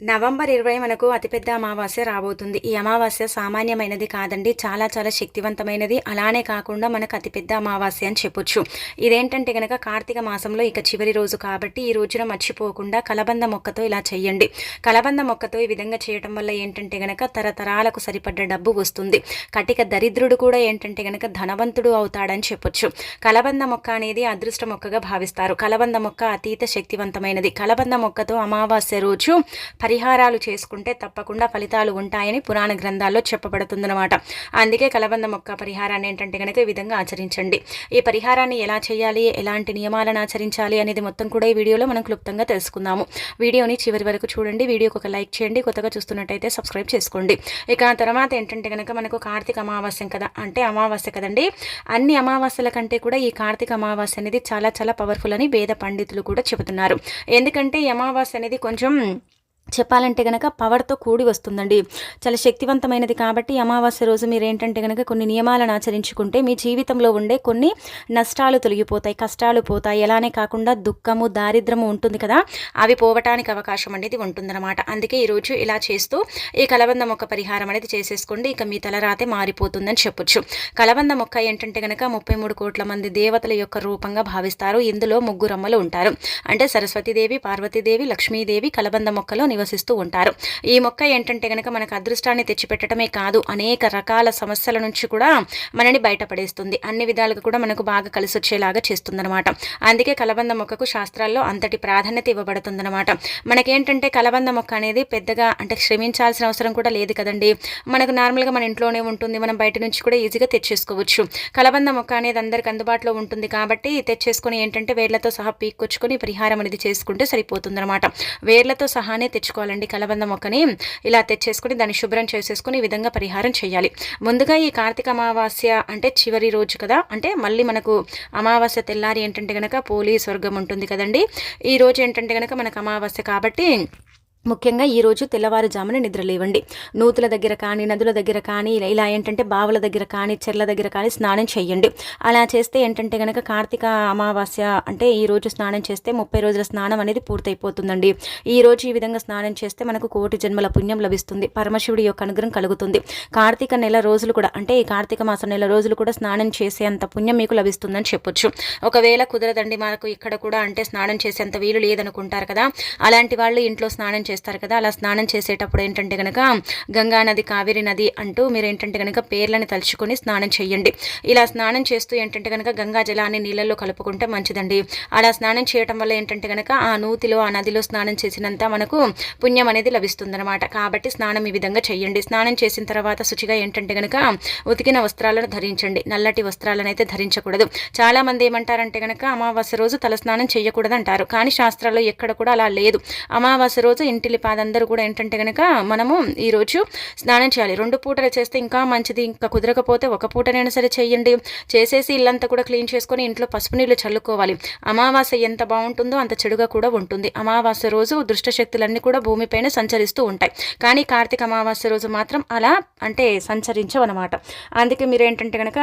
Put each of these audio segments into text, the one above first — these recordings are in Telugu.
నవంబర్ ఇరవై మనకు అతిపెద్ద అమావాస్య రాబోతుంది. ఈ అమావాస్య సామాన్యమైనది కాదండి. చాలా చాలా శక్తివంతమైనది. అలానే కాకుండా మనకు అతిపెద్ద అమావాస్య అని చెప్పొచ్చు. ఇదేంటంటే కనుక కార్తీక మాసంలో ఇక చివరి రోజు కాబట్టి ఈ రోజున మర్చిపోకుండా కలబంద మొక్కతో ఇలా చేయండి కలబంద మొక్కతో ఈ విధంగా చేయటం వల్ల ఏంటంటే గనక తరతరాలకు సరిపడ్డ డబ్బు వస్తుంది. కటిక దరిద్రుడు కూడా ఏంటంటే గనక ధనవంతుడు అవుతాడని చెప్పొచ్చు. కలబంద మొక్క అనేది అదృష్ట మొక్కగా భావిస్తారు. కలబంద మొక్క అతీత శక్తివంతమైనది. కలబంద మొక్కతో అమావాస్య రోజు పరిహారాలు చేసుకుంటే తప్పకుండా ఫలితాలు ఉంటాయని పురాణ గ్రంథాల్లో చెప్పబడుతుందన్నమాట. అందుకే కలబంద మొక్క పరిహారాన్ని ఏంటంటే కనుక ఈ విధంగా ఆచరించండి. ఈ పరిహారాన్ని ఎలా చేయాలి ఎలాంటి నియమాలను ఆచరించాలి అనేది మొత్తం కూడా ఈ వీడియోలో మనం క్లుప్తంగా తెలుసుకుందాము. వీడియోని చివరి వరకు చూడండి. వీడియోకి ఒక లైక్ చేయండి. కొత్తగా చూస్తున్నట్టయితే సబ్స్క్రైబ్ చేసుకోండి. ఇక తర్వాత ఏంటంటే కనుక మనకు కార్తీక అమావాస్యం కదా అంటే అమావాస్య కదండి. అన్ని అమావాస్యల కంటే కూడా ఈ కార్తీక అమావాస్య అనేది చాలా చాలా పవర్ఫుల్ అని వేద పండితులు కూడా చెబుతున్నారు. ఎందుకంటే ఈ అమావాస్య అనేది కొంచెం చెప్పాలంటే కనుక పవర్తో కూడి వస్తుందండి. చాలా శక్తివంతమైనది కాబట్టి అమావాస్య రోజు మీరు ఏంటంటే కనుక కొన్ని నియమాలను ఆచరించుకుంటే మీ జీవితంలో ఉండే కొన్ని నష్టాలు తొలగిపోతాయి కష్టాలు పోతాయి. ఎలానే కాకుండా దుఃఖము దారిద్రము ఉంటుంది కదా అవి పోవటానికి అవకాశం అనేది ఉంటుందన్నమాట. అందుకే ఈరోజు ఇలా చేస్తూ ఈ కలబంద మొక్క పరిహారం అనేది చేసేసుకోండి. ఇక మీ తలరాతే మారిపోతుందని చెప్పొచ్చు. కలబంద మొక్క ఏంటంటే కనుక ముప్పై మూడు కోట్ల మంది దేవతల యొక్క రూపంగా భావిస్తారు. ఇందులో ముగ్గురమ్మలు ఉంటారు. అంటే సరస్వతీదేవి పార్వతీదేవి లక్ష్మీదేవి కలబంద మొక్కలో నివసిస్తూ ఉంటారు. ఈ మొక్క ఏంటంటే కనుక మనకు అదృష్టాన్ని తెచ్చిపెట్టడమే కాదు అనేక రకాల సమస్యల నుంచి కూడా మనని బయటపడేస్తుంది. అన్ని విధాలుగా కూడా మనకు బాగా కలిసి వచ్చేలాగా చేస్తుందన్నమాట. అందుకే కలబంద మొక్కకు శాస్త్రాల్లో అంతటి ప్రాధాన్యత ఇవ్వబడుతుందన్నమాట. మనకేంటంటే కలబంద మొక్క అనేది పెద్దగా అంటే శ్రమించాల్సిన అవసరం కూడా లేదు కదండి. మనకు నార్మల్గా మన ఇంట్లోనే ఉంటుంది. మనం బయట నుంచి కూడా ఈజీగా తెచ్చేసుకోవచ్చు. కలబంద మొక్క అనేది అందరికి అందుబాటులో ఉంటుంది కాబట్టి తెచ్చేసుకొని ఏంటంటే వేర్లతో సహా పీక్కొచ్చుకొని పరిహారం అనేది చేసుకుంటే సరిపోతుందన్నమాట. వేర్లతో సహానే తెచ్చుకోవాలండి. కలబంద మొక్కని ఇలా తెచ్చేసుకొని దాన్ని శుభ్రం చేసేసుకొని ఈ విధంగా పరిహారం చేయాలి. ముందుగా ఈ కార్తీక అమావాస్య అంటే చివరి రోజు కదా? అంటే మళ్ళీ మనకు అమావాస్య తెల్లారి ఏంటంటే కనుక పోలీ స్వర్గం ఉంటుంది కదండి. ఈ రోజు ఏంటంటే కనుక మనకు అమావాస్య కాబట్టి ముఖ్యంగా ఈరోజు తెల్లవారుజామున నిద్రలేవండి నూతుల దగ్గర కానీ నదుల దగ్గర కానీ ఇలా ఏంటంటే బావుల దగ్గర కానీ చెర్ల దగ్గర కానీ స్నానం చేయండి అలా చేస్తే ఏంటంటే కనుక కార్తీక అమావాస్య అంటే ఈరోజు స్నానం చేస్తే ముప్పై రోజుల స్నానం అనేది పూర్తయిపోతుందండి. ఈ రోజు ఈ విధంగా స్నానం చేస్తే మనకు కోటి జన్మల పుణ్యం లభిస్తుంది. పరమశివుడి యొక్క అనుగ్రహం కలుగుతుంది. కార్తీక నెల రోజులు కూడా అంటే ఈ కార్తీక మాసం నెల రోజులు కూడా స్నానం చేసేంత పుణ్యం మీకు లభిస్తుందని చెప్పొచ్చు. ఒకవేళ కుదరదండి మనకు ఇక్కడ కూడా అంటే స్నానం చేసేంత వీలు లేదనుకుంటారు కదా. అలాంటి వాళ్ళు ఇంట్లో స్నానం చేస్తారు కదా. అలా స్నానం చేసేటప్పుడు ఏంటంటే కనుక గంగా నది కావేరి నది అంటూ మీరు ఏంటంటే కనుక పేర్లను తలుచుకొని స్నానం చేయండి. ఇలా స్నానం చేస్తూ ఏంటంటే కనుక గంగా జలాన్ని నీళ్ళల్లో కలుపుకుంటే మంచిదండి. అలా స్నానం చేయటం వల్ల ఏంటంటే కనుక ఆ నూతిలో ఆ నదిలో స్నానం చేసినంత మనకు పుణ్యం అనేది లభిస్తుందన్నమాట. కాబట్టి స్నానం ఈ విధంగా చేయండి. స్నానం చేసిన తర్వాత శుచిగా ఏంటంటే కనుక ఉతికిన వస్త్రాలను ధరించండి. నల్లటి వస్త్రాలను అయితే ధరించకూడదు. చాలా మంది ఏమంటారంటే కనుక అమావాస్య రోజు తలస్నానం చేయకూడదు అంటారు కానీ శాస్త్రాల్లో ఎక్కడ కూడా అలా లేదు. అమావాస్య రోజు ఇంటిలి పాదందరూ కూడా ఏంటంటే కనుక మనము ఈరోజు స్నానం చేయాలి. రెండు పూటలు చేస్తే ఇంకా మంచిది ఇంకా కుదరకపోతే ఒక పూటనైనా సరే చేయండి. చేసేసి ఇల్లంతా కూడా క్లీన్ చేసుకొని ఇంట్లో పసుపు నీళ్ళు చల్లుకోవాలి. అమావాస్య ఎంత బాగుంటుందో అంత చెడుగా కూడా ఉంటుంది. అమావాస్య రోజు దుష్టశక్తులన్నీ కూడా భూమిపైన సంచరిస్తూ ఉంటాయి. కానీ కార్తీక అమావాస్య రోజు మాత్రం అలా అంటే సంచరించవన్నమాట. అందుకే మీరు ఏంటంటే కనుక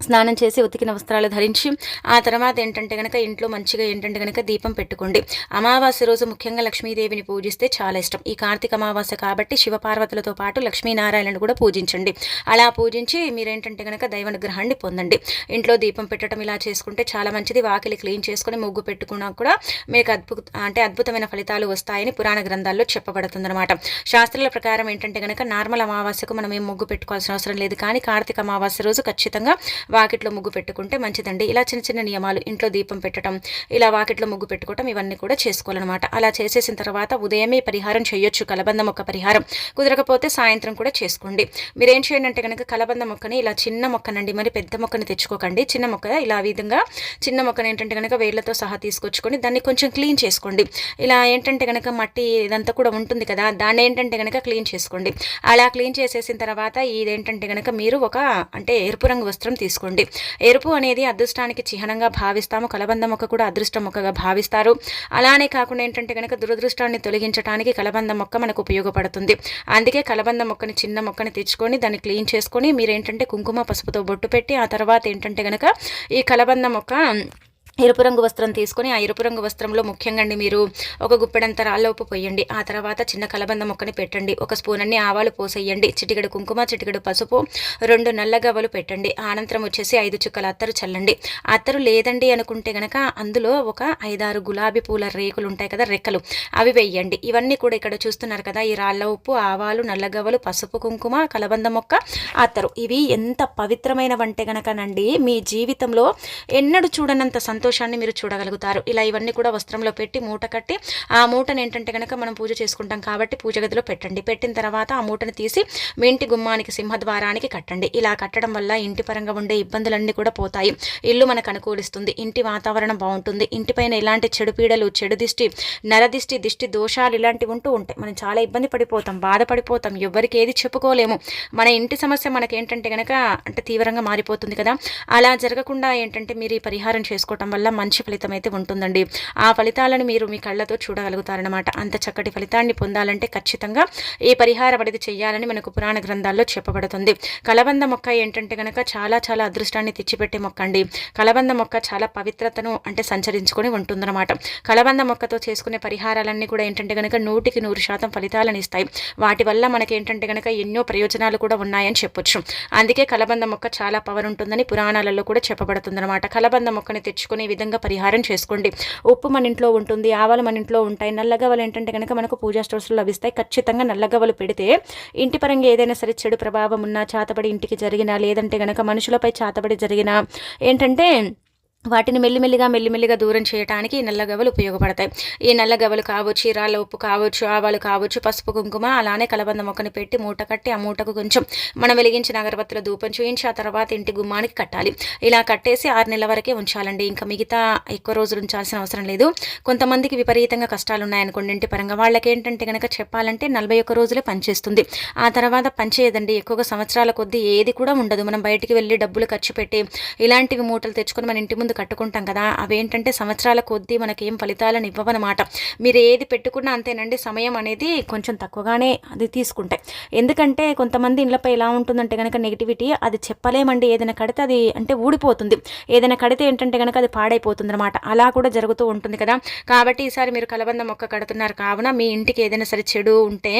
స్నానం చేసి ఉతికిన వస్త్రాలు ధరించి ఆ తర్వాత ఏంటంటే కనుక ఇంట్లో మంచిగా ఏంటంటే కనుక దీపం పెట్టుకోండి. అమావాస్య రోజు ముఖ్యంగా లక్ష్మీదేవిని పూజిస్తే చాలా ఇష్టం. ఈ కార్తీక అమావాస్య కాబట్టి శివపార్వతులతో పాటు లక్ష్మీనారాయణను కూడా పూజించండి. అలా పూజించి మీరేంటంటే కనుక దైవనుగ్రహాన్ని పొందండి. ఇంట్లో దీపం పెట్టడం ఇలా చేసుకుంటే చాలా మంచిది. వాకిలి క్లీన్ చేసుకుని ముగ్గు పెట్టుకున్నా కూడా మీకు అద్భుత అంటే అద్భుతమైన ఫలితాలు వస్తాయని పురాణ గ్రంథాల్లో చెప్పబడుతుందన్నమాట. శాస్త్రాల ప్రకారం ఏంటంటే కనుక నార్మల్ అమావాస్యకు మనం ఏం ముగ్గు పెట్టుకోవాల్సిన అవసరం లేదు. కానీ కార్తీక అమావాస్య రోజు ఖచ్చితంగా వాకిట్లో ముగ్గు పెట్టుకుంటే మంచిదండి. ఇలా చిన్న చిన్న నియమాలు ఇంట్లో దీపం పెట్టడం ఇలా వాకిట్లో ముగ్గు పెట్టుకోవటం ఇవన్నీ కూడా చేసుకోవాలన్నమాట. అలా చేసేసిన తర్వాత ఉదయమే పరిహారం చేయొచ్చు. కలబంద మొక్క పరిహారం కుదరకపోతే సాయంత్రం కూడా చేసుకోండి. మీరు ఏం చేయండి అంటే కనుక కలబంద మొక్కని ఇలా చిన్న మొక్కనండి మరి పెద్ద మొక్కని తెచ్చుకోకండి. చిన్న మొక్క ఇలా విధంగా చిన్న మొక్కను ఏంటంటే కనుక వేళ్ళతో సహా తీసుకొచ్చుకొని దాన్ని కొంచెం క్లీన్ చేసుకోండి. ఇలా ఏంటంటే కనుక మట్టి ఇదంతా కూడా ఉంటుంది కదా దాన్ని ఏంటంటే కనుక క్లీన్ చేసుకోండి. అలా క్లీన్ చేసేసిన తర్వాత ఇదేంటంటే కనుక మీరు ఒక అంటే ఎరుపు రంగు వస్త్రం తీసుకోండి తీసుకోండి. ఎరుపు అనేది అదృష్టానికి చిహ్నంగా భావిస్తాము. కలబంద మొక్క కూడా అదృష్ట మొక్కగా భావిస్తారు. అలానే కాకుండా ఏంటంటే కనుక దురదృష్టాన్ని తొలగించడానికి కలబంద మొక్క మనకు ఉపయోగపడుతుంది. అందుకే కలబంద మొక్కని చిన్న మొక్కని తెచ్చుకొని దాన్ని క్లీన్ చేసుకొని మీరు ఏంటంటే కుంకుమ పసుపుతో బొట్టు పెట్టి ఆ తర్వాత ఏంటంటే కనుక ఈ కలబంద మొక్క ఎరుపు రంగు వస్త్రం తీసుకొని ఆ ఎరుపు రంగు వస్త్రంలో ముఖ్యంగా అండి మీరు ఒక గుప్పెడంత రాళ్ళ ఉప్పు పోయండి. ఆ తర్వాత చిన్న కలబంద మొక్కని పెట్టండి. ఒక స్పూన్ అన్ని ఆవాలు పోసేయండి. చిటికెడు కుంకుమ చిటికెడు పసుపు రెండు నల్లగవ్వలు పెట్టండి. అనంతరం వచ్చేసి ఐదు చుక్కల అత్తరు చల్లండి. అత్తరు లేదండి అనుకుంటే గనక అందులో ఒక ఐదారు గులాబీ పూల రేకులు ఉంటాయి కదా రెక్కలు. అవి వేయండి. ఇవన్నీ కూడా ఇక్కడ చూస్తున్నారు కదా ఈ రాళ్ళ ఉప్పు ఆవాలు నల్లగవ్వలు పసుపు కుంకుమ కలబంద మొక్క అత్తరు. ఇవి ఎంత పవిత్రమైన వంటే గనకనండి మీ జీవితంలో ఎన్నడూ చూడనంత సంతోషాన్ని మీరు చూడగలుగుతారు. ఇలా ఇవన్నీ కూడా వస్త్రంలో పెట్టి మూట కట్టి ఆ మూటను ఏంటంటే కనుక మనం పూజ చేసుకుంటాం కాబట్టి పూజ గదిలో పెట్టండి. పెట్టిన తర్వాత ఆ మూటను తీసి మీ ఇంటి గుమ్మానికి సింహద్వారానికి కట్టండి. ఇలా కట్టడం వల్ల ఇంటి పరంగా ఉండే ఇబ్బందులన్నీ కూడా పోతాయి. ఇల్లు మనకు అనుకూలిస్తుంది. ఇంటి వాతావరణం బాగుంటుంది. ఇంటిపైన ఇలాంటి చెడు పీడలు చెడు దిష్టి నరదిష్టి దిష్టి దోషాలు ఇలాంటివి ఉంటూ ఉంటాయి. మనం చాలా ఇబ్బంది పడిపోతాం బాధపడిపోతాం. ఎవరికి ఏది చెప్పుకోలేము. మన ఇంటి సమస్య మనకేంటంటే కనుక అంటే తీవ్రంగా మారిపోతుంది కదా. అలా జరగకుండా ఏంటంటే మీరు ఈ పరిహారం చేసుకోవటం వల్ల మంచి ఫలితం అయితే ఉంటుందండి. ఆ ఫలితాలను మీరు మీ కళ్ళతో చూడగలుగుతారనమాట అంత చక్కటి ఫలితాన్ని పొందాలంటే ఖచ్చితంగా ఈ పరిహార పడిది చేయాలని మనకు పురాణ గ్రంథాల్లో చెప్పబడుతుంది. కలబంద మొక్క ఏంటంటే కనుక చాలా చాలా అదృష్టాన్ని తెచ్చిపెట్టే మొక్క అండి. కలబంద మొక్క చాలా పవిత్రతను అంటే సంచరించుకొని ఉంటుందన్నమాట. కలబంద మొక్కతో చేసుకునే పరిహారాలన్నీ కూడా ఏంటంటే కనుక నూటికి నూరు శాతం ఫలితాలను ఇస్తాయి. వాటి వల్ల మనకి ఏంటంటే కనుక ఎన్నో ప్రయోజనాలు కూడా ఉన్నాయని చెప్పొచ్చు. అందుకే కలబంద మొక్క చాలా పవర్ ఉంటుందని పురాణాలలో కూడా చెప్పబడుతుందన్నమాట. కలబంద మొక్కని తెచ్చుకుని విధంగా పరిహారం చేసుకోండి. ఉప్పు మన ఇంట్లో ఉంటుంది ఆవాలు మన ఇంట్లో ఉంటాయి. నల్లగవలు ఏంటంటే కనుక మనకు పూజా స్టోర్స్లో లభిస్తాయి. ఖచ్చితంగా నల్లగవలు పెడితే ఇంటి పరంగా ఏదైనా సరే చెడు ప్రభావం ఉన్నా చాతబడి ఇంటికి జరిగినా లేదంటే కనుక మనుషులపై చాతబడి జరిగినా ఏంటంటే వాటిని మెల్లిమెల్లిగా మెల్లిమెల్లిగా దూరం చేయడానికి నల్లగవ్వలు ఉపయోగపడతాయి. ఈ నల్లగవ్వలు కావచ్చు ఇరాళ్ళ ఉప్పు కావచ్చు ఆవాలు కావచ్చు పసుపు కుంకుమ అలానే కలబంద మొక్కని పెట్టి మూట కట్టి ఆ మూటకు కొంచెం మనం వెలిగించిన అగరబత్తుల ధూపం చూయించి ఆ తర్వాత ఇంటి గుమ్మానికి కట్టాలి. ఇలా కట్టేసి ఆరు నెలల వరకే ఉంచాలండి. ఇంకా మిగతా ఎక్కువ రోజులు ఉంచాల్సిన అవసరం లేదు. కొంతమందికి విపరీతంగా కష్టాలు ఉన్నాయనుకోండి ఇంటి పరంగా వాళ్ళకి ఏంటంటే కనుక చెప్పాలంటే నలభై ఒక్క రోజులే పనిచేస్తుంది. ఆ తర్వాత పనిచేయదండి. ఎక్కువగా సంవత్సరాల కొద్దీ ఏది కూడా ఉండదు. మనం బయటికి వెళ్ళి డబ్బులు ఖర్చు పెట్టి ఇలాంటివి మూటలు తెచ్చుకొని మన ఇంటి ముందు కట్టుకుంటాం కదా అవేంటంటే సంవత్సరాల కొద్దీ మనకేం ఫలితాలను ఇవ్వవన్నమాట మీరు ఏది పెట్టుకున్నా అంతేనండి సమయం అనేది కొంచెం తక్కువగానే అది తీసుకుంటాయి. ఎందుకంటే కొంతమంది ఇళ్ళపై ఎలా ఉంటుందంటే కనుక నెగిటివిటీ అది చెప్పలేమండి. ఏదైనా కడితే అది అంటే ఊడిపోతుంది. ఏదైనా కడితే ఏంటంటే కనుక అది పాడైపోతుంది అనమాట అలా కూడా జరుగుతూ ఉంటుంది కదా. కాబట్టి ఈసారి మీరు కలబంద మొక్క కడుతున్నారు కావున మీ ఇంటికి ఏదైనా సరే చెడు ఉంటే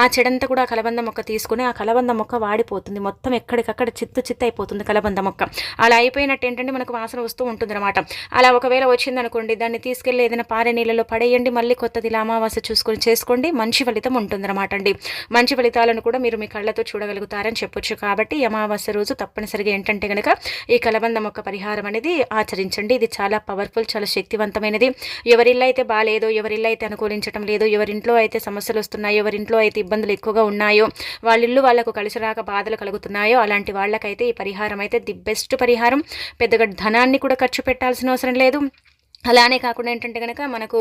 ఆ చెడంతా కూడా కలబంద మొక్క తీసుకుని ఆ కలబంద మొక్క వాడిపోతుంది. మొత్తం ఎక్కడికక్కడ చిత్తు చిత్తు అయిపోతుంది కలబంద మొక్క. అలా అయిపోయినట్టు ఏంటంటే మనకు వాసన వస్తూ ఉంటుందన్నమాట. అలా ఒకవేళ వచ్చిందనుకోండి దాన్ని తీసుకెళ్ళి ఏదైనా పారే నీళ్ళలో పడేయండి మళ్ళీ కొత్తది ఇలా అమావాస్య చూసుకొని చేసుకోండి మంచి ఫలితం ఉంటుందన్నమాట అండి. మంచి ఫలితాలను కూడా మీరు మీ కళ్ళతో చూడగలుగుతారని చెప్పొచ్చు కాబట్టి అమావాస్య రోజు తప్పనిసరిగా ఏంటంటే కనుక ఈ కలబంద మొక్క పరిహారం అనేది ఆచరించండి. ఇది చాలా పవర్ఫుల్ చాలా శక్తివంతమైనది. ఎవరిల్లు అయితే బాగాలేదో ఎవరిల్లు అయితే అనుకూలించడం లేదు ఎవరింట్లో అయితే సమస్యలు వస్తున్నాయో ఎవరింట్లో అయితే ఇబ్బందులు ఎక్కువగా ఉన్నాయో వాళ్ళ ఇల్లు వాళ్ళకు కలిసి రాక బాధలు కలుగుతున్నాయో అలాంటి వాళ్ళకైతే ఈ పరిహారం అయితే ది బెస్ట్ పరిహారం. పెద్దగా ధనాన్ని కూడా ఖర్చు పెట్టాల్సిన అవసరం లేదు. అలానే కాకుండా ఏంటంటే కనుక మనకు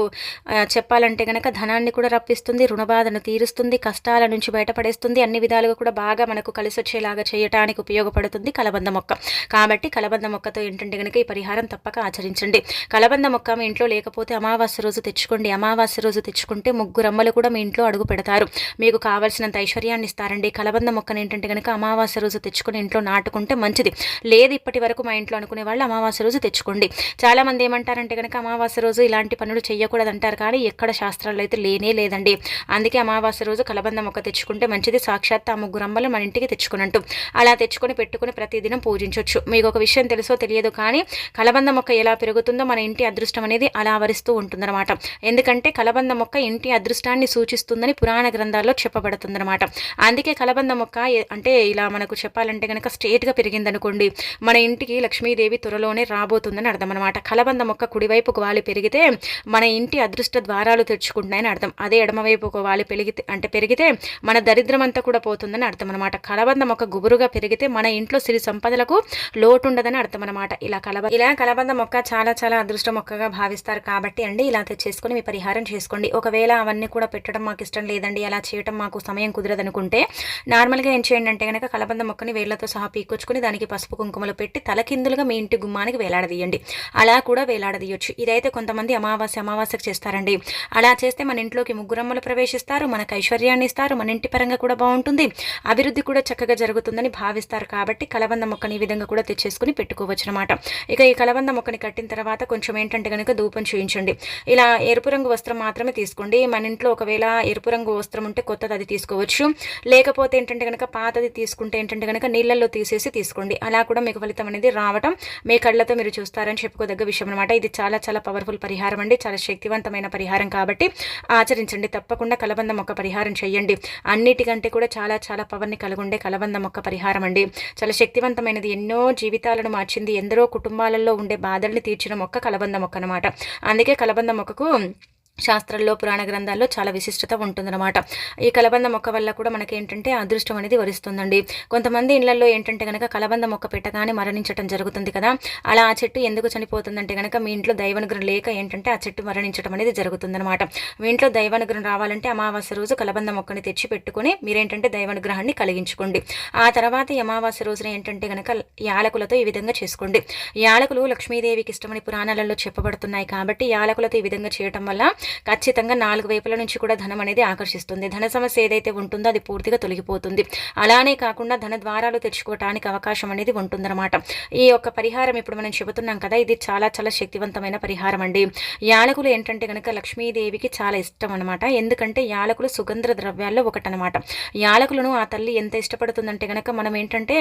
చెప్పాలంటే కనుక ధనాన్ని కూడా రప్పిస్తుంది రుణబాధను తీరుస్తుంది కష్టాల నుంచి బయటపడేస్తుంది అన్ని విధాలుగా కూడా బాగా మనకు కలిసి వచ్చేలాగా చేయటానికి ఉపయోగపడుతుంది కలబంద మొక్క. కాబట్టి కలబంద మొక్కతో ఏంటంటే కనుక ఈ పరిహారం తప్పక ఆచరించండి. కలబంద మొక్క మీ ఇంట్లో లేకపోతే అమావాస్య రోజు తెచ్చుకోండి. అమావాస్య రోజు తెచ్చుకుంటే ముగ్గురు అమ్మలు కూడా మీ ఇంట్లో అడుగు పెడతారు. మీకు కావలసినంత ఐశ్వర్యాన్ని ఇస్తారండి. కలబంద మొక్కను ఏంటంటే కనుక అమావాస్య రోజు తెచ్చుకుని ఇంట్లో నాటుకుంటే మంచిది. లేదు ఇప్పటి వరకు మా ఇంట్లో అనుకునే వాళ్ళు అమావాస్య రోజు తెచ్చుకోండి. చాలామంది ఏమంటారంటే కనుక అమావాస్య రోజు ఇలాంటి పనులు చేయకూడదు అంటారు కానీ ఎక్కడ శాస్త్రాలు అయితే లేనే లేదండి. అందుకే అమావాస్య రోజు కలబంద మొక్క తెచ్చుకుంటే మంచిది. సాక్షాత్ ఆ ముగ్గురు అమ్మలు మన ఇంటికి తెచ్చుకున్నట్టు. అలా తెచ్చుకొని పెట్టుకుని ప్రతిదినం పూజించవచ్చు మీకు ఒక విషయం తెలుసో తెలియదు కానీ కలబంద మొక్క ఎలా పెరుగుతుందో మన ఇంటి అదృష్టం అనేది అలా వరిస్తూ ఉంటుందన్నమాట. ఎందుకంటే కలబంద మొక్క ఇంటి అదృష్టాన్ని సూచిస్తుందని పురాణ గ్రంథాల్లో చెప్పబడుతుందన్నమాట. అందుకే కలబంద మొక్క అంటే ఇలా మనకు చెప్పాలంటే కనుక స్ట్రేట్గా పెరిగిందనుకోండి మన ఇంటికి లక్ష్మీదేవి త్వరలోనే రాబోతుందని అర్థం అనమాట కలబంద మొక్క కుడివైపు ఒక వాలి పెరిగితే మన ఇంటి అదృష్ట ద్వారాలు తెరుచుకుంటున్నాయని అర్థం. అదే ఎడమవైపు ఒక వాలి పెరిగితే అంటే పెరిగితే మన దరిద్రం అంతా కూడా పోతుందని అర్థం అనమాట కలబందం ఒక గుబురుగా పెరిగితే మన ఇంట్లో సిరి సంపదలకు లోటు ఉండదని అర్థం అనమాట ఇలా కలబ ఇలా కలబంద మొక్క చాలా చాలా అదృష్ట మొక్కగా భావిస్తారు కాబట్టి అండి ఇలా తెచ్చేసుకొని మీ పరిహారం చేసుకోండి. ఒకవేళ అవన్నీ కూడా పెట్టడం మాకు ఇష్టం లేదండి అలా చేయటం మాకు సమయం కుదరదనుకుంటే నార్మల్గా ఏం చేయండి అంటే కనుక కలబంద మొక్కని వేళ్ళతో సహా పీకొచ్చుకొని దానికి పసుపు కుంకుమలు పెట్టి తలకిందులుగా మీ ఇంటి గుమ్మానికి వేలాడదీయండి. అలా కూడా వేలాడదీయొచ్చు. చేయొచ్చు ఇదైతే కొంతమంది అమావాస్య అమావాస్యకు చేస్తారండి. అలా చేస్తే మన ఇంట్లోకి ముగ్గురమ్మలు ప్రవేశిస్తారు. మనకు ఐశ్వర్యాన్ని ఇస్తారు. మన ఇంటి పరంగా కూడా బాగుంటుంది. అభివృద్ధి కూడా చక్కగా జరుగుతుందని భావిస్తారు కాబట్టి కలబంద మొక్కని ఈ విధంగా కూడా తెచ్చేసుకుని పెట్టుకోవచ్చు అనమాట ఇక ఈ కలబంద మొక్కని కట్టిన తర్వాత కొంచెం ఏంటంటే కనుక ధూపం చూయించండి. ఇలా ఎరుపు రంగు వస్త్రం మాత్రమే తీసుకోండి. మన ఇంట్లో ఒకవేళ ఎరుపు రంగు వస్త్రం ఉంటే కొత్తది అది తీసుకోవచ్చు. లేకపోతే ఏంటంటే కనుక పాతది తీసుకుంటే ఏంటంటే కనుక నీళ్ళల్లో తీసేసి తీసుకోండి. అలా కూడా మీకు ఫలితం అనేది రావటం మీ కళ్ళతో మీరు చూస్తారని చెప్పుకోదగ్గ విషయం అనమాట ఇది చాలా చాలా చాలా పవర్ఫుల్ పరిహారం అండి. చాలా శక్తివంతమైన పరిహారం కాబట్టి ఆచరించండి. తప్పకుండా కలబంద మొక్క పరిహారం చేయండి. అన్నిటికంటే కూడా చాలా చాలా పవర్ని కలుగుండే కలబంద మొక్క పరిహారం అండి. చాలా శక్తివంతమైనది. ఎన్నో జీవితాలను మార్చింది. ఎందరో కుటుంబాలలో ఉండే బాధల్ని తీర్చిన మొక్క కలబంద మొక్క అనమాట అందుకే కలబంద మొక్కకు శాస్త్రాల్లో పురాణ గ్రంథాల్లో చాలా విశిష్టత ఉంటుందన్నమాట. ఈ కలబంద మొక్క వల్ల కూడా మనకి ఏంటంటే అదృష్టం అనేది వరిస్తుందండి. కొంతమంది ఇళ్ళలో ఏంటంటే కనుక కలబంద మొక్క పెట్టగానే మరణించడం జరుగుతుంది కదా. అలా ఆ చెట్టు ఎందుకు చనిపోతుందంటే కనుక మీ ఇంట్లో దైవనుగ్రహం లేక ఏంటంటే ఆ చెట్టు మరణించడం అనేది జరుగుతుందన్నమాట. మీ ఇంట్లో దైవనుగ్రహం రావాలంటే అమావాస్య రోజు కలబంద మొక్కని తెచ్చి పెట్టుకుని మీరేంటంటే దైవనుగ్రహాన్ని కలిగించుకోండి. ఆ తర్వాత ఈ అమావాస్య రోజున ఏంటంటే కనుక యాలకులతో ఈ విధంగా చేసుకోండి. యాలకులు లక్ష్మీదేవికి ఇష్టమని పురాణాలలో చెప్పబడుతున్నాయి కాబట్టి యాలకులతో ఈ విధంగా చేయటం వల్ల ఖచ్చితంగా నాలుగు వైపుల నుంచి కూడా ధనం అనేది ఆకర్షిస్తుంది. ధన సమస్య ఏదైతే ఉంటుందో అది పూర్తిగా తొలగిపోతుంది. అలానే కాకుండా ధన ద్వారాలు తెచ్చుకోవటానికి అవకాశం అనేది ఉంటుందన్నమాట. ఈ యొక్క పరిహారం ఇప్పుడు మనం చెబుతున్నాం కదా ఇది చాలా చాలా శక్తివంతమైన పరిహారం అండి. యాలకులు ఏంటంటే కనుక లక్ష్మీదేవికి చాలా ఇష్టం అనమాట ఎందుకంటే యాలకులు సుగంధ ద్రవ్యాల్లో ఒకటనమాట యాలకులను ఆ తల్లి ఎంత ఇష్టపడుతుందంటే కనుక మనం ఏంటంటే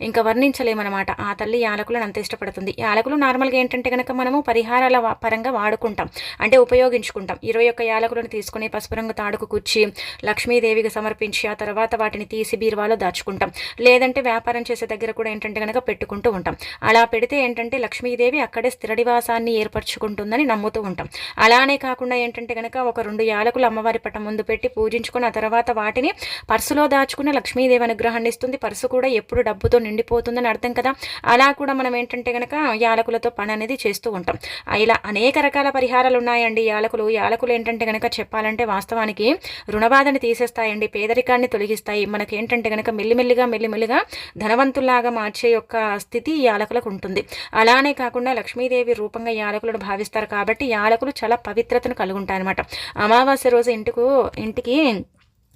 ఇంకా వర్ణించలేమన్నమాట. ఆ తల్లి యాలకులను అంత ఇష్టపడుతుంది. యాలకులు నార్మల్గా ఏంటంటే కనుక మనము పరిహారాల పరంగా వాడుకుంటాం. అంటే ఉపయోగించుకుంటాం. చేసుకుంటాం ఇరవై ఒక్క యాలకులను తీసుకుని పసుపు రంగు తాడుకు కూర్చి లక్ష్మీదేవికి సమర్పించి ఆ తర్వాత వాటిని తీసి బీరువాలో దాచుకుంటాం. లేదంటే వ్యాపారం చేసే దగ్గర కూడా ఏంటంటే కనుక పెట్టుకుంటూ ఉంటాం. అలా పెడితే ఏంటంటే లక్ష్మీదేవి అక్కడే స్థిర నివాసాన్ని ఏర్పరచుకుంటుందని నమ్ముతూ ఉంటాం. అలానే కాకుండా ఏంటంటే కనుక ఒక రెండు యాలకులు అమ్మవారి పట్టం ముందు పెట్టి పూజించుకుని ఆ తర్వాత వాటిని పర్సులో దాచుకున్న లక్ష్మీదేవి అనుగ్రహాన్ని ఇస్తుంది. పర్సు కూడా ఎప్పుడు డబ్బుతో నిండిపోతుందని అర్థం కదా? అలా కూడా మనం ఏంటంటే కనుక యాలకులతో పని అనేది చేస్తూ ఉంటాం. ఇలా అనేక రకాల పరిహారాలు ఉన్నాయండి. యాలకులు యాలకులు ఏంటంటే కనుక చెప్పాలంటే వాస్తవానికి రుణబాధని తీసేస్తాయండి పేదరికాన్ని తొలగిస్తాయి. మనకి ఏంటంటే కనుక మెల్లిమెల్లిగా మెల్లిమెల్లిగా ధనవంతుల్లాగా మార్చే యొక్క స్థితి యాలకులకు ఉంటుంది. అలానే కాకుండా లక్ష్మీదేవి రూపంగా యాలకులను భావిస్తారు కాబట్టి యాలకులు చాలా పవిత్రతను కలుగుంటాయి అనమాట అమావాస్య రోజు ఇంటికి ఇంటికి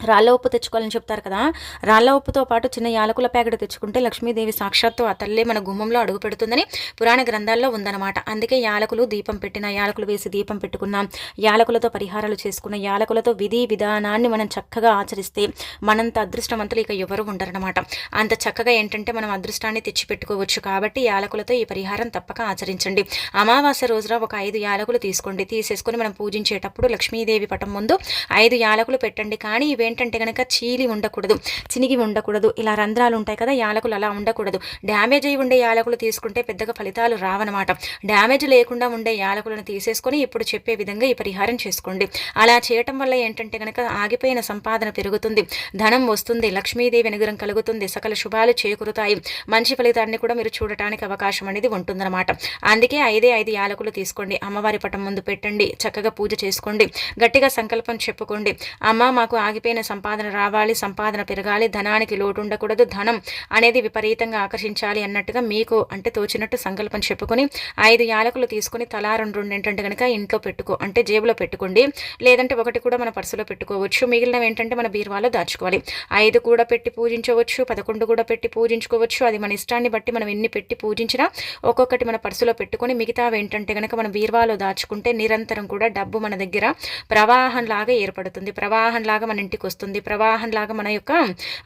రాళ్ళ ఉప్పు తెచ్చుకోవాలని చెప్తారు కదా రాళ్ళ ఉప్పుతో పాటు చిన్న యాలకుల ప్యాకెట్ తెచ్చుకుంటే లక్ష్మీదేవి సాక్షాత్తు ఆ తల్లే మన గుమ్మంలో అడుగు పెడుతుందని పురాణ గ్రంథాల్లో ఉందన్నమాట. అందుకే యాలకులు దీపం పెట్టిన యాలకులు వేసి దీపం పెట్టుకున్నాం యాలకులతో పరిహారాలు చేసుకున్న యాలకులతో విధి విధానాన్ని మనం చక్కగా ఆచరిస్తే మనంత అదృష్టవంతులు ఇక ఎవరు ఉండరనమాట అంత చక్కగా ఏంటంటే మనం అదృష్టాన్ని తెచ్చిపెట్టుకోవచ్చు కాబట్టి యాలకులతో ఈ పరిహారం తప్పక ఆచరించండి. అమావాస్య రోజున ఒక ఐదు యాలకులు తీసుకోండి. తీసేసుకొని మనం పూజించేటప్పుడు లక్ష్మీదేవి పటం ముందు ఐదు యాలకులు పెట్టండి. కానీ ఏంటంటే కనుక చీలి ఉండకూడదు చినిగి ఉండకూడదు ఇలా రంధ్రాలు ఉంటాయి కదా యాలకులు అలా ఉండకూడదు. డ్యామేజ్ అయి ఉండే యాలకులు తీసుకుంటే పెద్దగా ఫలితాలు రావన్నమాట. డ్యామేజ్ లేకుండా ఉండే యాలకులను తీసేసుకొని ఇప్పుడు చెప్పే విధంగా ఈ పరిహారం చేసుకోండి. అలా చేయటం వల్ల ఏంటంటే కనుక ఆగిపోయిన సంపాదన పెరుగుతుంది ధనం వస్తుంది లక్ష్మీదేవి అనుగ్రహం కలుగుతుంది సకల శుభాలు చేకూరుతాయి. మంచి ఫలితాన్ని కూడా మీరు చూడటానికి అవకాశం అనేది ఉంటుందన్నమాట. అందుకే ఐదే ఐదు యాలకులు తీసుకోండి. అమ్మవారి పటం ముందు పెట్టండి చక్కగా పూజ చేసుకోండి గట్టిగా సంకల్పం చెప్పుకోండి. అమ్మ మాకు ఆగిపోయిన సంపాదన రావాలి సంపాదన పెరగాలి ధనానికి లోటు ఉండకూడదు ధనం అనేది విపరీతంగా ఆకర్షించాలి అన్నట్టుగా మీకు అంటే తోచినట్టు సంకల్పం చెప్పుకొని ఐదు యాలకులు తీసుకుని తలా రెండు రెండు ఏంటంటే కనుక ఇంట్లో పెట్టుకో అంటే జేబులో పెట్టుకోండి. లేదంటే ఒకటి కూడా మన పర్సులో పెట్టుకోవచ్చు. మిగిలినవి ఏంటంటే మన బీరువాలో దాచుకోవాలి. ఐదు కూడా పెట్టి పూజించవచ్చు పదకొండు కూడా పెట్టి పూజించుకోవచ్చు. అది మన ఇష్టాన్ని బట్టి మనం ఎన్ని పెట్టి పూజించినా ఒక్కొక్కటి మన పర్సులో పెట్టుకొని మిగతా ఏంటంటే కనుక మన బీరువాలో దాచుకుంటే నిరంతరం కూడా డబ్బు మన దగ్గర ప్రవాహంలాగా ఏర్పడుతుంది. ప్రవాహంలాగా మన ఇంటికి వస్తుంది. ప్రవాహంలాగా మన యొక్క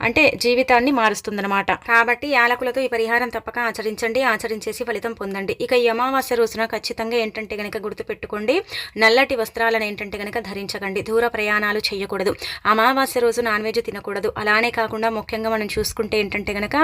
అంటే జీవితాన్ని మారుస్తుందన్నమాట. కాబట్టి యాలకులతో ఈ పరిహారం తప్పక ఆచరించండి. ఆచరించేసి ఫలితం పొందండి. ఇక ఈ అమావాస్య రోజున ఖచ్చితంగా ఏంటంటే కనుక గుర్తుపెట్టుకోండి. నల్లటి వస్త్రాలను ఏంటంటే కనుక ధరించకండి. దూర ప్రయాణాలు చేయకూడదు. అమావాస్య రోజు నాన్ వెజ్ తినకూడదు. అలానే కాకుండా ముఖ్యంగా మనం చూసుకుంటే ఏంటంటే కనుక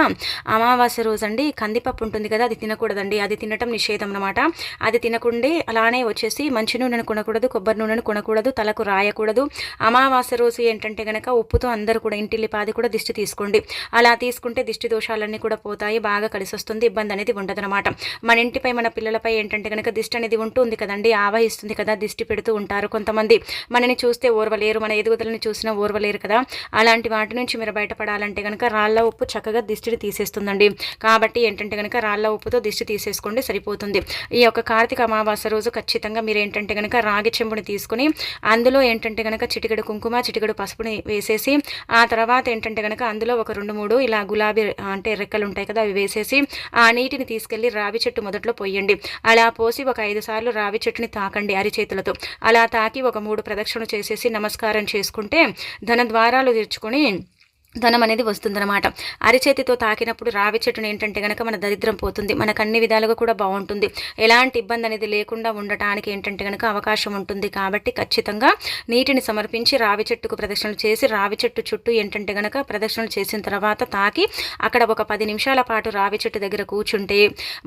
అమావాస్య రోజు అండి కందిపప్పు ఉంటుంది కదా అది తినకూడదండి. అది తినటం నిషేధం అనమాట అది తినకుండి అలానే వచ్చేసి మంచి నూనెను కొనకూడదు కొబ్బరి నూనెను కొనకూడదు తలకు రాయకూడదు. అమావాస్య రోజు ఏంటంటే ఏంటంటే కనుక ఉప్పుతో అందరూ కూడా ఇంటిల్లిపాది కూడా దిష్టి తీసుకోండి. అలా తీసుకుంటే దిష్టి దోషాలన్నీ కూడా పోతాయి బాగా కలిసి వస్తుంది ఇబ్బంది అనేది ఉండదనమాట మన ఇంటిపై మన పిల్లలపై ఏంటంటే కనుక దిష్టి అనేది ఉంటుంది కదండి ఆవహిస్తుంది కదా దిష్టి పెడుతూ ఉంటారు కొంతమంది. మనని చూస్తే ఓర్వలేరు మన ఎదుగుదలని చూసినా ఓర్వలేరు కదా. అలాంటి వాటి నుంచి మీరు బయటపడాలంటే కనుక రాళ్ళ ఉప్పు చక్కగా దిష్టిని తీసేస్తుందండి. కాబట్టి ఏంటంటే కనుక రాళ్ళ ఉప్పుతో దిష్టి తీసేసుకోండి సరిపోతుంది. ఈ యొక్క కార్తీక అమావాస్య రోజు ఖచ్చితంగా మీరు ఏంటంటే కనుక రాగి చెంబుని తీసుకుని అందులో ఏంటంటే కనుక చిటికెడు కుంకుమ చిటికెడు పసుపుని వేసేసి ఆ తర్వాత ఏంటంటే కనుక అందులో ఒక రెండు మూడు ఇలా గులాబీ అంటే రెక్కలు ఉంటాయి కదా అవి వేసేసి ఆ నీటిని తీసుకెళ్ళి రావి చెట్టు మొదట్లో పోయండి. అలా పోసి ఒక ఐదు సార్లు రావి చెట్టుని తాకండి అరిచేతులతో అలా తాకి ఒక మూడు ప్రదక్షిణ చేసేసి నమస్కారం చేసుకుంటే ధన ద్వారాలు తెరుచుకొని ధనం అనేది వస్తుందన్నమాట. అరిచేతితో తాకినప్పుడు రావి చెట్టును ఏంటంటే కనుక మన దరిద్రం పోతుంది. మనకు అన్ని విధాలుగా కూడా బాగుంటుంది. ఎలాంటి ఇబ్బంది అనేది లేకుండా ఉండటానికి ఏంటంటే కనుక అవకాశం ఉంటుంది. కాబట్టి ఖచ్చితంగా నీటిని సమర్పించి రావి చెట్టుకు ప్రదక్షిణలు చేసి రావి చెట్టు చుట్టూ ఏంటంటే కనుక ప్రదక్షిణలు చేసిన తర్వాత తాకి అక్కడ ఒక పది నిమిషాల పాటు రావి చెట్టు దగ్గర కూర్చుంటే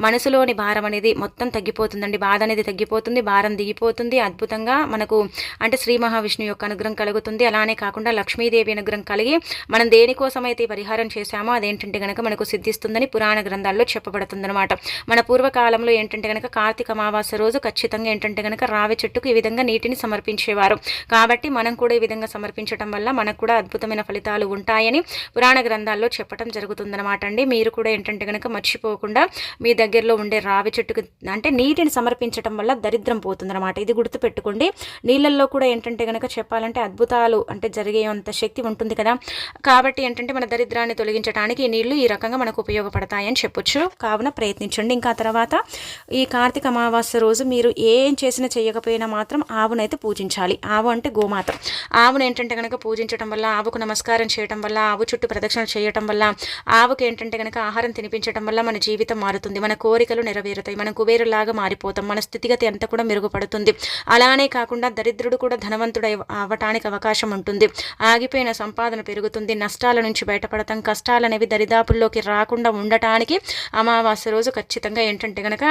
మనసులోని భారం అనేది మొత్తం తగ్గిపోతుందండి. బాధ అనేది తగ్గిపోతుంది. భారం దిగిపోతుంది. అద్భుతంగా మనకు అంటే శ్రీ మహావిష్ణు యొక్క అనుగ్రహం కలుగుతుంది. అలానే కాకుండా లక్ష్మీదేవి అనుగ్రహం కలిగి మనం దేనికోసమైతే పరిహారం చేశామో అదేంటంటే కనుక మనకు సిద్ధిస్తుందని పురాణ గ్రంథాల్లో చెప్పబడుతుందన్నమాట. మన పూర్వకాలంలో ఏంటంటే కనుక కార్తీక అమావాస్య రోజు ఖచ్చితంగా ఏంటంటే కనుక రావి చెట్టుకు ఈ విధంగా నీటిని సమర్పించేవారు. కాబట్టి మనం కూడా ఈ విధంగా సమర్పించడం వల్ల మనకు కూడా అద్భుతమైన ఫలితాలు ఉంటాయని పురాణ గ్రంథాల్లో చెప్పడం జరుగుతుందనమాట అండి. మీరు కూడా ఏంటంటే కనుక మర్చిపోకుండా మీ దగ్గరలో ఉండే రావి చెట్టుకు అంటే నీటిని సమర్పించడం వల్ల దరిద్రం పోతుందనమాట ఇది గుర్తుపెట్టుకోండి. నీళ్ళల్లో కూడా ఏంటంటే కనుక చెప్పాలంటే అద్భుతాలు అంటే జరిగేంత శక్తి ఉంటుంది కదా. కాబట్టి కాబట్టి ఏంటంటే మన దరిద్రాన్ని తొలగించడానికి ఈ నీళ్ళు ఈ రకంగా మనకు ఉపయోగపడతాయని చెప్పొచ్చు. కావున ప్రయత్నించండి. ఇంకా తర్వాత ఈ కార్తీక అమావాస్య రోజు మీరు ఏం చేసినా చేయకపోయినా మాత్రం ఆవునైతే పూజించాలి. ఆవు అంటే గోమాత. ఆవును ఏంటంటే కనుక పూజించడం వల్ల ఆవుకు నమస్కారం చేయడం వల్ల ఆవు చుట్టూ ప్రదక్షిణ చేయటం వల్ల ఆవుకి ఏంటంటే కనుక ఆహారం తినిపించడం వల్ల మన జీవితం మారుతుంది. మన కోరికలు నెరవేరుతాయి. మన కుబేరులాగా మారిపోతాం. మన స్థితిగతి అంతా కూడా మెరుగుపడుతుంది. అలానే కాకుండా దరిద్రుడు కూడా ధనవంతుడు అవ్వటానికి అవకాశం ఉంటుంది. ఆగిపోయిన సంపాదన పెరుగుతుంది. కష్టాల నుంచి బయటపడతాం. కష్టాలు అనేవి దరిదాపుల్లోకి రాకుండా ఉండటానికి అమావాస్య రోజు ఖచ్చితంగా ఏంటంటే కనుక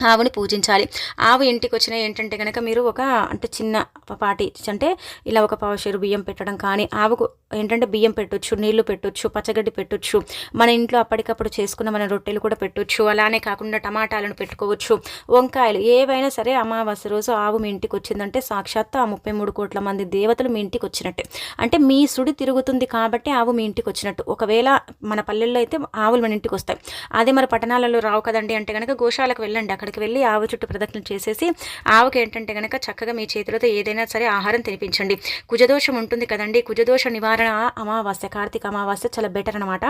ఆవుని పూజించాలి. ఆవు ఇంటికి వచ్చిన ఏంటంటే కనుక మీరు ఒక అంటే చిన్న పాటి అంటే ఇలా ఒక పావుషేరు బియ్యం పెట్టడం కానీ ఆవుకు ఏంటంటే బియ్యం పెట్టొచ్చు నీళ్ళు పెట్టొచ్చు పచ్చగడ్డి పెట్టొచ్చు మన ఇంట్లో అప్పటికప్పుడు చేసుకున్న మన రొట్టెలు కూడా పెట్టొచ్చు అలానే కాకుండా టమాటాలను పెట్టుకోవచ్చు వంకాయలు ఏవైనా సరే అమావాస్య రోజు ఆవు మీ ఇంటికి వచ్చిందంటే సాక్షాత్తు ఆ ముప్పై మూడు కోట్ల మంది దేవతలు మీ ఇంటికి వచ్చినట్టే అంటే మీ సుడి తిరుగుతుంది కాబట్టి ఆవు మీ ఇంటికి వచ్చినట్టు ఒకవేళ మన పల్లెల్లో అయితే ఆవులు మన ఇంటికి వస్తాయి అదే మరి పట్టణాలలో రావు కదండి అంటే కనుక గోశాలకు వెళ్ళండి అక్కడికి వెళ్ళి ఆవు చుట్టూ ప్రదక్షిణ చేసేసి ఆవుకి ఏంటంటే కనుక చక్కగా మీ చేతులతో ఏదైనా సరే ఆహారం తినిపించండి. కుజదోషం ఉంటుంది కదండి. కుజదోష నివారణ అమావాస్య కార్తీక అమావాస్య చాలా బెటర్ అనమాట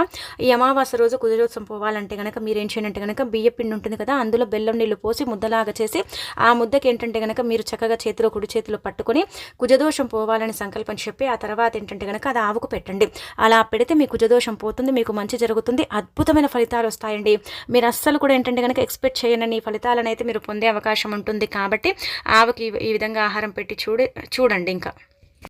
ఈ అమావాస్య రోజు కుజదోషం పోవాలంటే కనుక మీరు ఏం చేయండి కనుక బియ్య పిండి ఉంటుంది కదా అందులో బెల్లం నీళ్ళు పోసి ముద్దలాగా చేసి ఆ ముద్దకి ఏంటంటే కనుక మీరు చక్కగా చేతిలో కుడి చేతిలో పట్టుకొని కుజదోషం పోవాలని సంకల్పం చెప్పి ఆ తర్వాత ఏంటంటే కనుక అది ఆవుకు పెట్టండి. అలా పెడితే మీ కుజదోషం పోతుంది మీకు మంచి జరుగుతుంది అద్భుతమైన ఫలితాలు వస్తాయండి. మీరు అస్సలు కూడా ఏంటంటే కనుక ఎక్స్పెక్ట్ చేయనని ఫలితాలను అయితే మీరు పొందే అవకాశం ఉంటుంది కాబట్టి ఆవుకి ఈ విధంగా ఆహారం పెట్టి చూడే చూడండి ఇంకా.